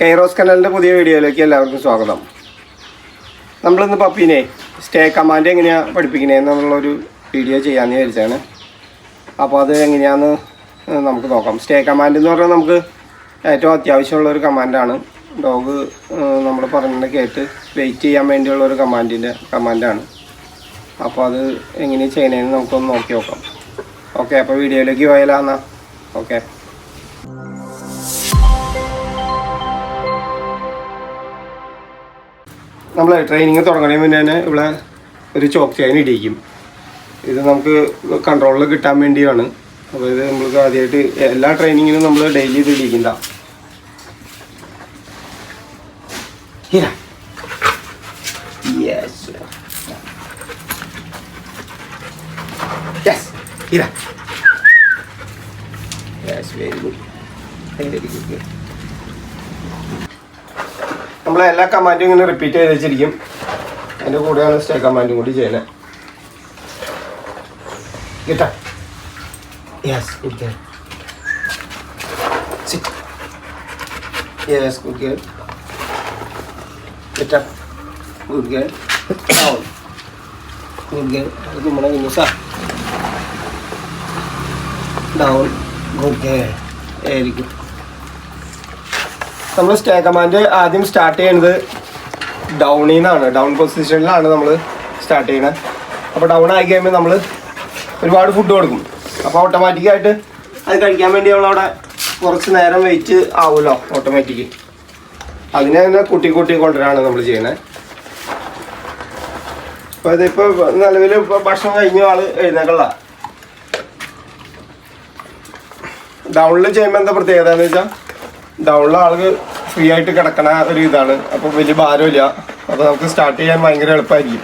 Kairos കനലിന്റെ പുതിയ വീഡിയോയിലേക്ക് എല്ലാവർക്കും സ്വാഗതം. നമ്മളിന്ന് പപ്പീനെ സ്റ്റേ കമാൻഡ് എങ്ങനെയാണ് പഠിപ്പിക്കണേന്നുള്ളൊരു വീഡിയോ ചെയ്യാമെന്ന് വിചാരിച്ചാണ്. അപ്പോൾ അത് എങ്ങനെയാണെന്ന് നമുക്ക് നോക്കാം. സ്റ്റേ കമാൻഡ് എന്ന് പറഞ്ഞാൽ നമുക്ക് ഏറ്റവും അത്യാവശ്യമുള്ള ഒരു കമാൻഡാണ്. ഡോഗ് നമ്മൾ പറഞ്ഞത് കേട്ട് വെയിറ്റ് ചെയ്യാൻ വേണ്ടിയുള്ള ഒരു കമാൻഡിന്റെ കമാൻഡാണ്. അപ്പോൾ അത് എങ്ങനെയാണ് ചെയ്യണേന്ന് നമുക്കൊന്ന് നോക്കി നോക്കാം. ഓക്കെ അപ്പോൾ വീഡിയോയിലേക്ക് പോയാലാന്നാ ഓക്കെ. നമ്മൾ ട്രെയിനിങ് തുടങ്ങണേ മുന്നേ തന്നെ ഇവിടെ ഒരു ചോക്ക് ചെയിൻ ഇടിക്കും. ഇത് നമുക്ക് കൺട്രോളിൽ കിട്ടാൻ വേണ്ടിയാണ്. അപ്പോൾ ഇത് നമ്മൾക്ക് ആദ്യമായിട്ട് എല്ലാ ട്രെയിനിങ്ങിനും നമ്മൾ ഡെയിലി ഇത് ഇടിക്കണ്ട യെസ് യെസ് ഇതാ yes very good very good നമ്മൾ എല്ലാ കമാൻഡും ഇങ്ങനെ റിപ്പീറ്റ് ചെയ്ത് വെച്ചിരിക്കും. അതിന്റെ കൂടെയാണ് സ്റ്റേ കമാൻഡും കൂടി ചെയ്യുന്നത് കിട്ടാ? Yes good girl yes good girl കിട്ടാ? ഗുഡ് ഗേൾ ഗുഡ് ഗേൾ അത് നമ്മുടെ കുഞ്ഞുസാ ഡൗൺ ഗുഡ് ഗേൾ ഗുഡ് നമ്മൾ സ്റ്റേ കമാൻഡ് ആദ്യം സ്റ്റാർട്ട് ചെയ്യുന്നത് ഡൗണിൽ നിന്നാണ് ഡൗൺ പൊസിഷനിലാണ് നമ്മൾ സ്റ്റാർട്ട് ചെയ്യുന്നത് അപ്പോൾ ഡൗൺ ആയി കഴിയുമ്പോൾ നമ്മൾ ഒരുപാട് ഫുഡ് കൊടുക്കും. അപ്പോൾ ഓട്ടോമാറ്റിക്കായിട്ട് അത് കഴിക്കാൻ വേണ്ടി നമ്മളവിടെ കുറച്ച് നേരം വെയിറ്റ് ആവുമല്ലോ ഓട്ടോമാറ്റിക്ക് അതിനെ തന്നെ കുട്ടി കുട്ടി കൊണ്ടുവരാണ് നമ്മൾ ചെയ്യുന്നത് അപ്പോൾ ഇതിപ്പോൾ നിലവിൽ ഭക്ഷണം കഴിഞ്ഞ ആൾ എഴുന്നേക്കുള്ള ഡൗണിൽ ചെയ്യുമ്പോൾ എന്താ പ്രത്യേകത എന്ന് വെച്ചാൽ ഡൗണിലെ ആൾക്ക് ഫ്രീ ആയിട്ട് കിടക്കണ ഒരു ഇതാണ്. അപ്പോൾ വലിയ ഭാരമില്ല. അപ്പോൾ നമുക്ക് സ്റ്റാർട്ട് ചെയ്യാൻ ഭയങ്കര എളുപ്പമായിരിക്കും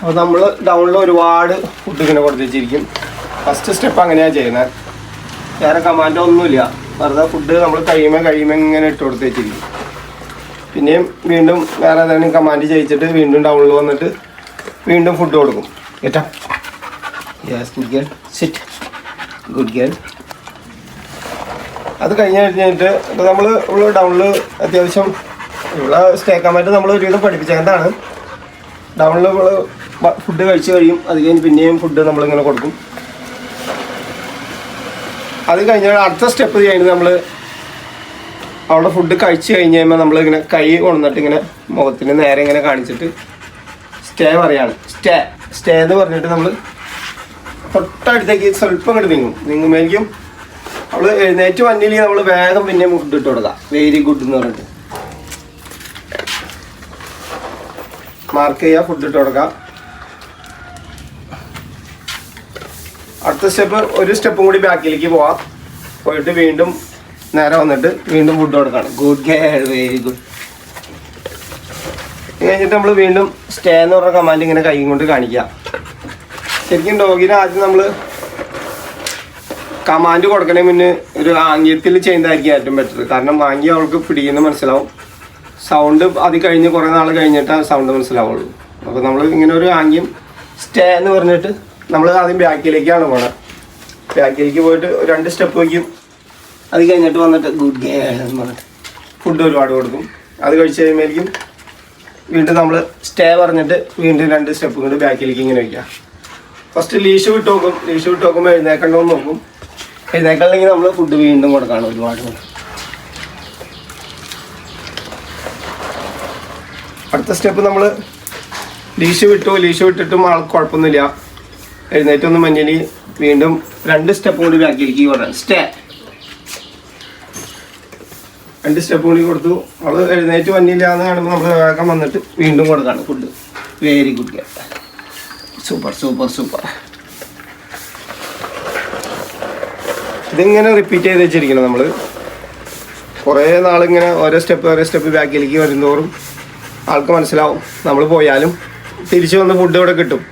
അപ്പോൾ നമ്മൾ ഡൗണിൽ ഒരുപാട് ഫുഡ് ഇങ്ങനെ കൊടുത്തിരിക്കും ഫസ്റ്റ് സ്റ്റെപ്പ് അങ്ങനെയാണ് ചെയ്യുന്നത് വേറെ കമാൻഡോ ഒന്നുമില്ല. വെറുതെ ഫുഡ് നമ്മൾ കഴിയുമ്പോൾ കഴിയുമ്പോൾ ഇങ്ങനെ ഇട്ട് കൊടുത്തേച്ചിരിക്കും പിന്നെയും വീണ്ടും വേറെ ഏതെങ്കിലും കമാൻഡ് ചെയ്യിച്ചിട്ട് വീണ്ടും ഡൗണിൽ വന്നിട്ട് വീണ്ടും ഫുഡ് കൊടുക്കും. കേട്ടോ? Yes good girl sit good girl അത് കഴിഞ്ഞ് കഴിഞ്ഞിട്ട് നമ്മൾ ഇവിടെ ഡൗണിൽ അത്യാവശ്യം ഇവിടെ സ്റ്റേ കമാൻഡ് നമ്മൾ ഒരുവിധം പഠിപ്പിച്ചതാണ് ഡൗണിൽ നമ്മൾ ഫുഡ് കഴിച്ച് കഴിയും. അത് കഴിഞ്ഞ് പിന്നെയും ഫുഡ് നമ്മളിങ്ങനെ കൊടുക്കും. അത് കഴിഞ്ഞാൽ അടുത്ത സ്റ്റെപ്പ് ചെയ്യുന്നത് നമ്മൾ അവിടെ ഫുഡ് കഴിച്ച് കഴിഞ്ഞ് കഴിയുമ്പോൾ നമ്മളിങ്ങനെ കൈ കൊണ്ടുവന്നിട്ട് ഇങ്ങനെ മുഖത്തിന് നേരെ ഇങ്ങനെ കാണിച്ചിട്ട് സ്റ്റേ പറയാണ്. സ്റ്റേ സ്റ്റേ എന്ന് പറഞ്ഞിട്ട് നമ്മൾ തൊട്ടടുത്തേക്ക് സ്വല്പം ഇങ്ങോട്ട് നീങ്ങും. നീങ്ങുമ്പോഴേക്കും അവൾ എഴുന്നേറ്റ് വന്നില്ലെങ്കിൽ നമ്മൾ വേഗം പിന്നെ ഫുഡ് ഇട്ട് കൊടുക്കാം. വെരി ഗുഡ് എന്ന് പറഞ്ഞിട്ട്. മാർക്ക് ചെയ്യുക ഫുഡ് ഇട്ട് കൊടുക്കാം. അടുത്ത സ്റ്റെപ്പ് ഒരു സ്റ്റെപ്പും കൂടി ബാക്കിലേക്ക് പോവാം. പോയിട്ട് വീണ്ടും നേരെ വന്നിട്ട് വീണ്ടും ഫുഡ് കൊടുക്കണം. ഗുഡ് ഗേൾ വെരി ഗുഡ് കഴിഞ്ഞിട്ട് നമ്മൾ വീണ്ടും സ്റ്റേ എന്ന് പറഞ്ഞ കമാൻഡ് ഇങ്ങനെ കൈ കൊണ്ട് കാണിക്കുക ശരിക്കും ഡോഗിനെ ആദ്യം നമ്മൾ കമാൻഡ് കൊടുക്കണേ മുന്നേ ഒരു ആംഗ്യത്തിൽ ചെയ്യുന്നതായിരിക്കും ഏറ്റവും ബെറ്റർ കാരണം ആംഗ്യം അവൾക്ക് പിടിയെന്ന് മനസ്സിലാവും. സൗണ്ട് അത് കഴിഞ്ഞ് കുറേ നാൾ കഴിഞ്ഞിട്ട് ആ സൗണ്ട് മനസ്സിലാവുള്ളൂ. അപ്പോൾ നമ്മൾ ഇങ്ങനെ ഒരു ആംഗ്യം സ്റ്റേ എന്ന് പറഞ്ഞിട്ട് നമ്മൾ ആദ്യം ബാക്കിലേക്കാണ് പോണത് ബാക്കിലേക്ക് പോയിട്ട് രണ്ട് സ്റ്റെപ്പ് വയ്ക്കും അത് കഴിഞ്ഞിട്ട് വന്നിട്ട് ഗുഡ് ഗേ എന്ന് പറഞ്ഞിട്ട് ഫുഡ് ഒരുപാട് കൊടുക്കും. അത് കഴിച്ച് കഴിയുമ്പോഴേക്കും വീണ്ടും നമ്മൾ സ്റ്റേ പറഞ്ഞിട്ട് വീണ്ടും രണ്ട് സ്റ്റെപ്പ് കൊണ്ട് ബാക്കിലേക്ക് ഇങ്ങനെ വയ്ക്കുക ഫസ്റ്റ് ലീഷ് വിട്ട് നോക്കും. ലീഷ് വിട്ട് നോക്കുമ്പോൾ എഴുന്നേക്കണ്ടോ എന്ന് നോക്കും. എഴുന്നേക്കല്ലെങ്കിൽ നമ്മൾ ഫുഡ് വീണ്ടും കൊടുക്കണം ഒരുപാട്. അടുത്ത സ്റ്റെപ്പ് നമ്മൾ ലീഷ് വിട്ടു ലീഷ് വിട്ടിട്ടും ആൾക്ക് കുഴപ്പമൊന്നുമില്ല. എഴുന്നേറ്റൊന്ന് മഞ്ഞിനി വീണ്ടും രണ്ട് സ്റ്റെപ്പ് കൂടി ബാക്കിലേക്ക് കൊടുക്കണം സ്റ്റേ രണ്ട് സ്റ്റെപ്പ് കൂടി കൊടുത്തു. അത് എഴുന്നേറ്റ് വന്നില്ല എന്ന് കാണുമ്പോൾ നമ്മൾ വേഗം വന്നിട്ട് വീണ്ടും കൊടുക്കാണ് food very good super super super ഇതിങ്ങനെ റിപ്പീറ്റ് ചെയ്ത് വെച്ചിരിക്കണം നമ്മൾ കുറേ നാളിങ്ങനെ ഓരോ സ്റ്റെപ്പ് ഓരോ സ്റ്റെപ്പ് ബാക്കിലേക്ക് വരുന്നതോറും ആൾക്ക് മനസ്സിലാവും നമ്മൾ പോയാലും തിരിച്ചു വന്ന് ഫുഡ് ഇവിടെ കിട്ടും.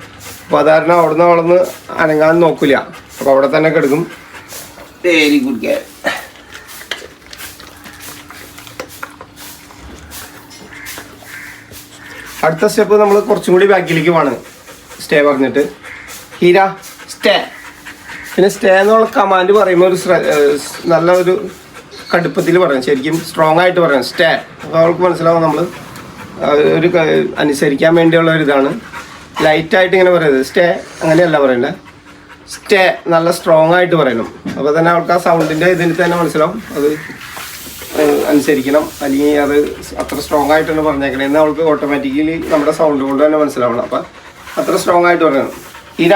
അപ്പോൾ അതാരണം അവിടുന്ന് അവിടുന്ന് അനങ്ങാൻ നോക്കില്ല അപ്പോൾ അവിടെ തന്നെ കിടക്കും. വെരി ഗുഡ് ഗേ അടുത്ത സ്റ്റെപ്പ് നമ്മൾ കുറച്ചും കൂടി ബാക്കിലേക്ക് വേണം സ്റ്റേ പറഞ്ഞിട്ട്. ഹീര സ്റ്റേ പിന്നെ സ്റ്റേ എന്നുള്ള കമാൻഡ് പറയുമ്പോൾ ഒരു നല്ല ഒരു കടുപ്പത്തിൽ പറയാം ശരിക്കും സ്ട്രോങ് ആയിട്ട് പറയാം സ്റ്റേ അപ്പോൾ അവൾക്ക് മനസ്സിലാവും നമ്മൾ ഒരു അനുസരിക്കാൻ വേണ്ടിയുള്ള ഒരു ഇതാണ്. ലൈറ്റായിട്ട് ഇങ്ങനെ പറയുന്നത് സ്റ്റേ അങ്ങനെയല്ല പറയണ്ടേ. സ്റ്റേ നല്ല സ്ട്രോങ് ആയിട്ട് പറയണം. അപ്പോൾ തന്നെ അവൾക്ക് ആ സൗണ്ടിന്റെ ഇതിൽ തന്നെ മനസ്സിലാവും. അത് അനുസരിക്കണം. അല്ലെങ്കിൽ അത് അത്ര സ്ട്രോങ് ആയിട്ടാണ് പറഞ്ഞേക്കണം. എന്നാൽ അവൾക്ക് ഓട്ടോമാറ്റിക്കലി നമ്മുടെ സൗണ്ട് കൊണ്ട് തന്നെ മനസ്സിലാവണം. അപ്പം അത്ര സ്ട്രോങ് ആയിട്ട് പറയണം. ഇര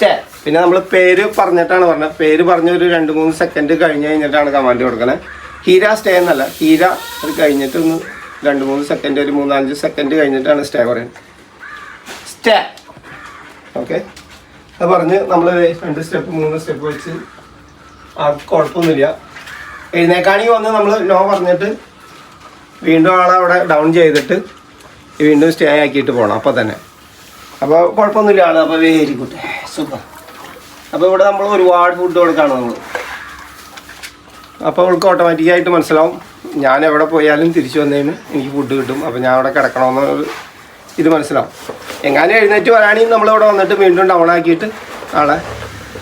സ്റ്റേ പിന്നെ നമ്മൾ പേര് പറഞ്ഞിട്ടാണ് പറഞ്ഞത്. പേര് പറഞ്ഞ ഒരു രണ്ട് മൂന്ന് സെക്കൻഡ് കഴിഞ്ഞ് കഴിഞ്ഞിട്ടാണ് കമാൻഡ് കൊടുക്കുന്നത് ഹീര സ്റ്റേ എന്നല്ല. ഹീര അത് കഴിഞ്ഞിട്ട് ഒന്ന് രണ്ട് മൂന്ന് സെക്കൻഡ് ഒരു മൂന്നാലഞ്ച് സെക്കൻഡ് കഴിഞ്ഞിട്ടാണ് സ്റ്റേ പറയുന്നത്. സ്റ്റേ ഓക്കെ അത് പറഞ്ഞ് നമ്മൾ രണ്ട് സ്റ്റെപ്പ് മൂന്ന് സ്റ്റെപ്പ് വെച്ച് ആർക്ക് കുഴപ്പമൊന്നുമില്ല. എഴുന്നേക്കാണെങ്കിൽ വന്ന് നമ്മൾ നോ പറഞ്ഞിട്ട് വീണ്ടും ആളെ അവിടെ ഡൗൺ ചെയ്തിട്ട് വീണ്ടും സ്റ്റേ ആക്കിയിട്ട് പോകണം അപ്പോൾ തന്നെ. അപ്പോൾ കുഴപ്പമൊന്നുമില്ല ആൾ അപ്പോൾ വെരി സൂപ്പർ. അപ്പോൾ ഇവിടെ നമ്മൾ ഒരുപാട് ഫുഡ് കൊടുക്കുകയാണ് നമ്മൾ അപ്പോൾ അവൾക്ക് ഓട്ടോമാറ്റിക്കായിട്ട് മനസ്സിലാവും. ഞാൻ എവിടെ പോയാലും തിരിച്ചു വന്നതിന് എനിക്ക് ഫുഡ് കിട്ടും. അപ്പോൾ ഞാൻ അവിടെ കിടക്കണമെന്ന് ഇത് മനസ്സിലാവും. എങ്ങാനും എഴുന്നേറ്റ് വരാണെങ്കിൽ നമ്മളിവിടെ വന്നിട്ട് വീണ്ടും ഡൗൺ ആക്കിയിട്ട് ആളെ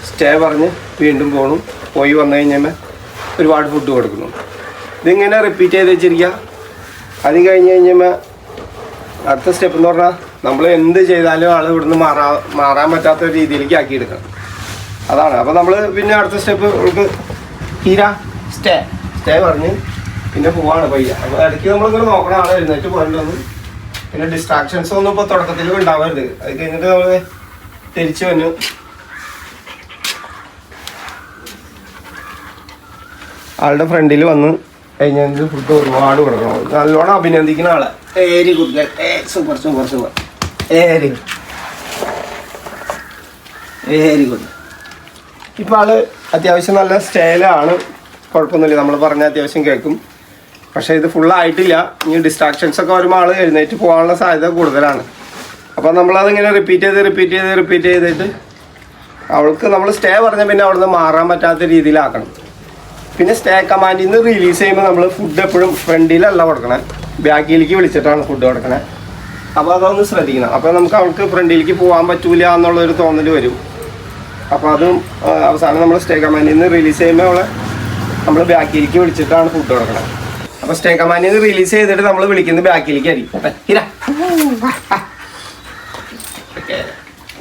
സ്റ്റേ പറഞ്ഞ് വീണ്ടും പോകണം പോയി വന്നു കഴിഞ്ഞാൽ ഒരുപാട് ഫുഡ് കൊടുക്കുന്നു. ഇതിങ്ങനെ റിപ്പീറ്റ് ചെയ്ത് വെച്ചിരിക്കുക. അത് കഴിഞ്ഞ് കഴിഞ്ഞാൽ അടുത്ത സ്റ്റെപ്പ് എന്ന് പറഞ്ഞാൽ നമ്മൾ എന്ത് ചെയ്താലും ആൾ ഇവിടുന്ന് മാറാ മാറാൻ പറ്റാത്ത രീതിയിലേക്ക് ആക്കിയെടുക്കണം. അതാണ്. അപ്പോൾ നമ്മൾ പിന്നെ അടുത്ത സ്റ്റെപ്പ് നമുക്ക് തീര. സ്റ്റേ. സ്റ്റേ പറഞ്ഞ് പിന്നെ പോവാണ് പയ്യ. അപ്പോൾ ഇടയ്ക്ക് നമ്മളിങ്ങനെ നോക്കണം ആളെ എഴുന്നേറ്റ് പോകേണ്ടത് പിന്നെ ഡിസ്ട്രാക്ഷൻസ് ഒന്നും ഇപ്പോൾ തുടക്കത്തിൽ ഉണ്ടാവരുത്. അത് കഴിഞ്ഞിട്ട് നമ്മൾ തിരിച്ചു വന്നു ആളുടെ ഫ്രണ്ടിൽ വന്ന് കഴിഞ്ഞാൽ ഫുഡ് ഒരുപാട് കൊടുക്കണം. നല്ലോണം അഭിനന്ദിക്കുന്ന ആളെ. Very good super super super. Very good very good ഇപ്പം ആൾ അത്യാവശ്യം നല്ല സ്റ്റൈലാണ്. കുഴപ്പമൊന്നുമില്ല. നമ്മൾ പറഞ്ഞ അത്യാവശ്യം കേൾക്കും. പക്ഷേ ഇത് ഫുള്ളായിട്ടില്ല ഇനി ഡിസ്ട്രാക്ഷൻസ് ഒക്കെ വരുമ്പോൾ ആൾ എഴുന്നേറ്റ് പോകാനുള്ള സാധ്യത കൂടുതലാണ്. അപ്പോൾ നമ്മളതിങ്ങനെ റിപ്പീറ്റ് ചെയ്ത് റിപ്പീറ്റ് ചെയ്ത് റിപ്പീറ്റ് ചെയ്തിട്ട് അവൾക്ക് നമ്മൾ സ്റ്റേ പറഞ്ഞ പിന്നെ അവിടുന്ന് മാറാൻ പറ്റാത്ത രീതിയിലാക്കണം. പിന്നെ സ്റ്റേ കമാൻഡിൽ നിന്ന് റിലീസ് ചെയ്യുമ്പോൾ നമ്മൾ ഫുഡ് എപ്പോഴും ഫ്രണ്ടിലല്ല കൊടുക്കണേ. ബാക്കിലേക്ക് വിളിച്ചിട്ടാണ് ഫുഡ് കൊടുക്കണേ. അപ്പോൾ അതൊന്ന് ശ്രദ്ധിക്കണം. അപ്പോൾ നമുക്ക് അവൾക്ക് ഫ്രണ്ടിലേക്ക് പോകാൻ പറ്റൂല എന്നുള്ളൊരു തോന്നൽ വരും. അപ്പോൾ അതും അവസാനം നമ്മൾ സ്റ്റേ കമാൻഡിൽ നിന്ന് റിലീസ് ചെയ്യുമ്പോൾ അവളെ നമ്മൾ ബാക്കിലേക്ക് വിളിച്ചിട്ടാണ് ഫുഡ് കൊടുക്കണം. അപ്പോൾ സ്റ്റേ കമാൻഡിൽ നിന്ന് റിലീസ് ചെയ്തിട്ട് നമ്മൾ വിളിക്കുന്നത് ബാക്കിലേക്ക് ആയിരിക്കും.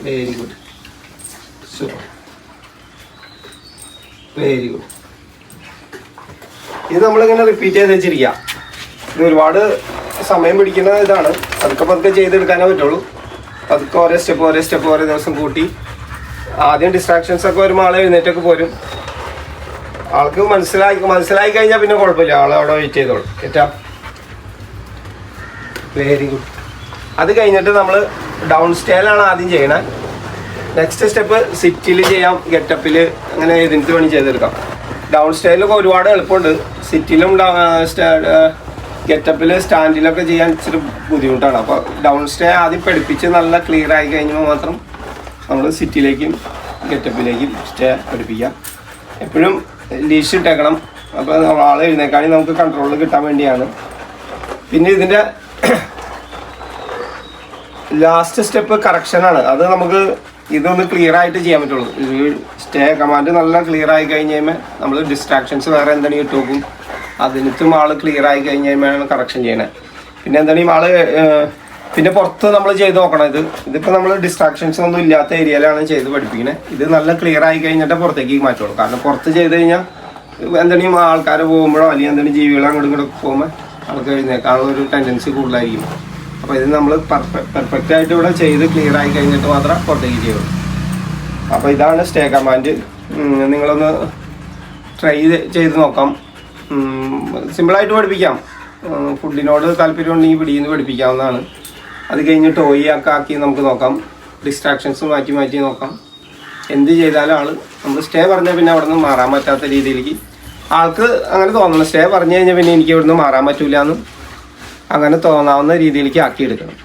Very good super very good ഇത് നമ്മളിങ്ങനെ റിപ്പീറ്റ് ചെയ്ത് വെച്ചിരിക്കുക ഇത് ഒരുപാട് സമയം പിടിക്കുന്ന ഇതാണ്. പതുക്കെ പതുക്കെ ചെയ്തെടുക്കാനേ പറ്റുള്ളൂ. പതുക്കെ ഓരോ സ്റ്റെപ്പ് ഓരോ സ്റ്റെപ്പ് ഓരോ ദിവസം കൂട്ടി. ആദ്യം ഡിസ്ട്രാക്ഷൻസ് ഒക്കെ വരുമ്പോൾ ആൾ എഴുന്നേറ്റൊക്കെ പോരും. ആൾക്ക് മനസ്സിലായി മനസ്സിലായി കഴിഞ്ഞാൽ പിന്നെ കുഴപ്പമില്ല. ആൾ അവിടെ വെയിറ്റ് ചെയ്തോളൂ. ഏറ്റാ വെരി ഗുഡ് അത് കഴിഞ്ഞിട്ട് നമ്മൾ ഡൗൺ സ്റ്റേയിലാണ് ആദ്യം ചെയ്യണേ. നെക്സ്റ്റ് സ്റ്റെപ്പ് സിറ്റിൽ ചെയ്യാം ഗെറ്റപ്പിൽ അങ്ങനെ ഇതിനകത്ത് വേണ്ടി ചെയ്തെടുക്കാം. ഡൗൺ സ്റ്റേലൊക്കെ ഒരുപാട് എളുപ്പമുണ്ട്. സിറ്റിയിലും ഗെറ്റപ്പിൽ സ്റ്റാൻഡിലൊക്കെ ചെയ്യാൻ ഇച്ചിരി ബുദ്ധിമുട്ടാണ്. അപ്പോൾ ഡൗൺ സ്റ്റേ ആദ്യം പഠിപ്പിച്ച് നല്ല ക്ലിയർ ആയി കഴിഞ്ഞാൽ മാത്രം നമ്മൾ സിറ്റിയിലേക്കും ഗെറ്റപ്പിലേക്കും സ്റ്റേ പഠിപ്പിക്കാം. എപ്പോഴും ലീഷ് ഇട്ടേക്കണം. അപ്പോൾ നമ്മൾ ആൾ എഴുന്നേക്കാണെങ്കിൽ നമുക്ക് കൺട്രോൾ കിട്ടാൻ വേണ്ടിയാണ്. പിന്നെ ഇതിന്റെ ലാസ്റ്റ് സ്റ്റെപ്പ് കറക്ഷനാണ് അത് നമുക്ക് ഇതൊന്ന് ക്ലിയർ ആയിട്ട് ചെയ്യാൻ പറ്റുള്ളൂ. സ്റ്റേ കമാൻഡ് നല്ല ക്ലിയർ ആയി കഴിഞ്ഞ് കഴിയുമ്പോൾ നമ്മൾ ഡിസ്ട്രാക്ഷൻസ് വേറെ എന്തെങ്കിലും ഇട്ട് നോക്കും. അതിനത്തും ആൾ ക്ലിയർ ആയി കഴിഞ്ഞ് കഴിയുമ്പോഴാണ് കറക്ഷൻ ചെയ്യണത് പിന്നെ എന്താണ് ഈ ആൾ പിന്നെ പുറത്ത് നമ്മൾ ചെയ്ത് നോക്കണം. ഇത് ഇതിപ്പോൾ നമ്മൾ ഡിസ്ട്രാക്ഷൻസ് ഒന്നും ഇല്ലാത്ത ഏരിയയിലാണ് ചെയ്ത് പഠിപ്പിക്കുന്നത് ഇത് നല്ല ക്ലിയർ ആയി കഴിഞ്ഞിട്ട് പുറത്തേക്ക് മാറ്റുള്ളൂ. കാരണം പുറത്ത് ചെയ്ത് കഴിഞ്ഞാൽ എന്തെങ്കിലും ആൾക്കാർ പോകുമ്പോഴോ അല്ലെങ്കിൽ എന്തെങ്കിലും ജീവികൾ അങ്ങോട്ടും ഇങ്ങോട്ട് പോകുമ്പോൾ ആൾക്ക് എഴുന്നേക്കാനുള്ള ഒരു ടെൻഡൻസി കൂടുതലായിരിക്കും. അപ്പോൾ ഇത് നമ്മൾ പെർഫെക്റ്റ് ആയിട്ട് ഇവിടെ ചെയ്ത് ക്ലിയർ ആയി കഴിഞ്ഞിട്ട് മാത്രം പുറത്തേക്ക് ചെയ്യുള്ളൂ. അപ്പോൾ ഇതാണ് സ്റ്റേ കമാൻഡ് നിങ്ങളൊന്ന് ട്രൈ ചെയ്ത് നോക്കാം. സിമ്പിളായിട്ട് പഠിപ്പിക്കാം. ഫുഡിനോട് താല്പര്യം ഉണ്ടെങ്കിൽ പിടിയിൽ പഠിപ്പിക്കാവുന്നതാണ്. അത് കഴിഞ്ഞ് ടോയി ഒക്കെ ആക്കി നമുക്ക് നോക്കാം. ഡിസ്ട്രാക്ഷൻസ് മാറ്റി മാറ്റി നോക്കാം. എന്ത് ചെയ്താലും ആൾ നമ്മൾ സ്റ്റേ പറഞ്ഞാൽ പിന്നെ അവിടെ നിന്ന് മാറാൻ പറ്റാത്ത രീതിയിലേക്ക് ആൾക്ക് അങ്ങനെ തോന്നണം. സ്റ്റേ പറഞ്ഞു കഴിഞ്ഞാൽ പിന്നെ എനിക്ക് ഇവിടുന്ന് മാറാൻ പറ്റൂല എന്ന് അങ്ങനെ തോന്നാവുന്ന രീതിയിലേക്ക് ആക്കിയെടുക്കണം.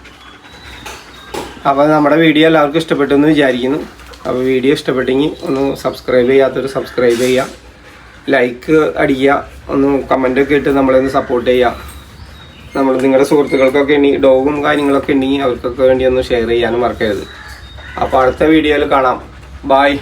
അപ്പോൾ നമ്മുടെ വീഡിയോ എല്ലാവർക്കും ഇഷ്ടപ്പെട്ടു എന്ന് വിചാരിക്കുന്നു. അപ്പോൾ വീഡിയോ ഇഷ്ടപ്പെട്ടെങ്കിൽ ഒന്ന് സബ്സ്ക്രൈബ് ചെയ്യാത്തൊരു സബ്സ്ക്രൈബ് ചെയ്യുക ലൈക്ക് അടിക്കുക ഒന്ന് കമന്റൊക്കെ ഇട്ട് നമ്മളെ ഒന്ന് സപ്പോർട്ട് ചെയ്യുക നമ്മൾ നിങ്ങളുടെ സുഹൃത്തുക്കൾക്കൊക്കെ ഉണ്ടെങ്കിൽ ഡോഗും കാര്യങ്ങളൊക്കെ ഉണ്ടെങ്കിൽ അവർക്കൊക്കെ വേണ്ടി ഒന്ന് ഷെയർ ചെയ്യാനും മറക്കരുത്. അപ്പോൾ അടുത്ത വീഡിയോയിൽ കാണാം. ബായ്